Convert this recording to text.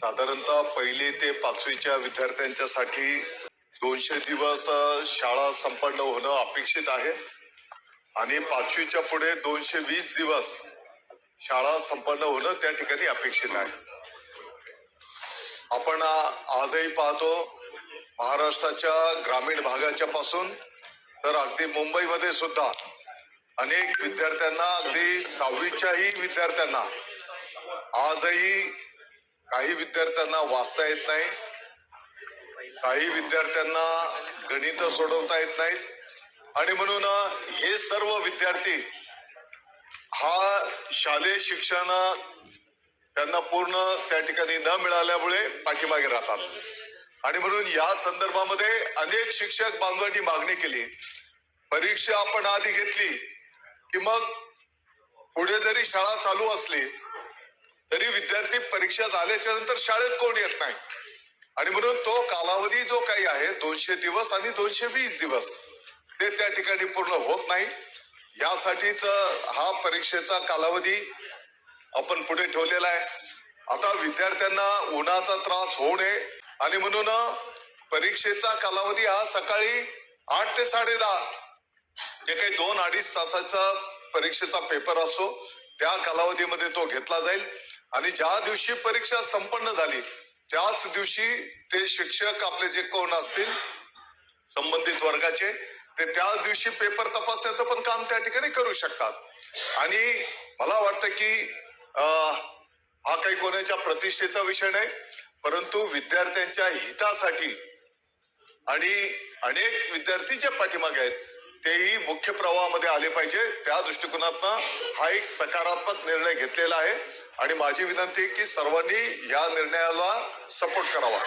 साधारणतः पहिली ते पाचवीच्या विद्यार्थ्यांच्यासाठी दोनशे दिवस शाळा संपन्न होणं अपेक्षित आहे. आणि पाचवीच्या पुढे दोनशे वीस दिवस शाळा संपन्न होणं त्या ठिकाणी अपेक्षित आहे. आपण आजही पाहतो महाराष्ट्राच्या ग्रामीण भागाच्या पासून तर अगदी मुंबईमध्ये सुद्धा अनेक विद्यार्थ्यांना अगदी सहावीच्याही विद्यार्थ्यांना आजही काही विद्यार्थ्यांना वाचता येत नाही. काही विद्यार्थ्यांना गणित सोडवता येत नाहीत. आणि म्हणून हे सर्व विद्यार्थी हा शालेय शिक्षण त्यांना पूर्ण त्या ठिकाणी न मिळाल्यामुळे पाठीमागे राहतात. आणि म्हणून या संदर्भामध्ये अनेक शिक्षक बांधवांनी मागणी केली. परीक्षा आपण आधी घेतली की मग पुढे जरी शाळा चालू असली तरी विद्यार्थी परीक्षा झाल्याच्यानंतर शाळेत कोण येत नाही? आणि म्हणून तो कालावधी जो काही आहे दोनशे दिवस आणि दोनशे वीस दिवस ते त्या ठिकाणी पूर्ण होत नाही. यासाठीच हा परीक्षेचा कालावधी आपण पुढे ठेवलेला आहे. आता विद्यार्थ्यांना उन्हाचा त्रास होऊ नये. आणि म्हणून परीक्षेचा कालावधी हा सकाळी आठ ते साडे दहा जे काही दोन अडीच तासाचा परीक्षेचा पेपर असतो त्या कालावधीमध्ये तो घेतला जाईल. आणि ज्या दिवशी परीक्षा संपन्न झाली त्याच दिवशी ते शिक्षक आपले जे कोण असतील संबंधित वर्गाचे ते त्याच दिवशी पेपर तपासण्याचं पण काम त्या ठिकाणी करू शकतात. आणि मला वाटतं की अं, हा काही कोणाच्या प्रतिष्ठेचा विषय नाही परंतु विद्यार्थ्यांच्या हितासाठी आणि अनेक विद्यार्थी जे पाठीमागे आहेत तेही मुख्य प्रवाहामध्ये आले पाहिजे. त्या दृष्टिकोनातनं हा एक सकारात्मक निर्णय घेतलेला आहे. आणि माझी विनंती आहे की सर्वांनी या निर्णयाला सपोर्ट करावा.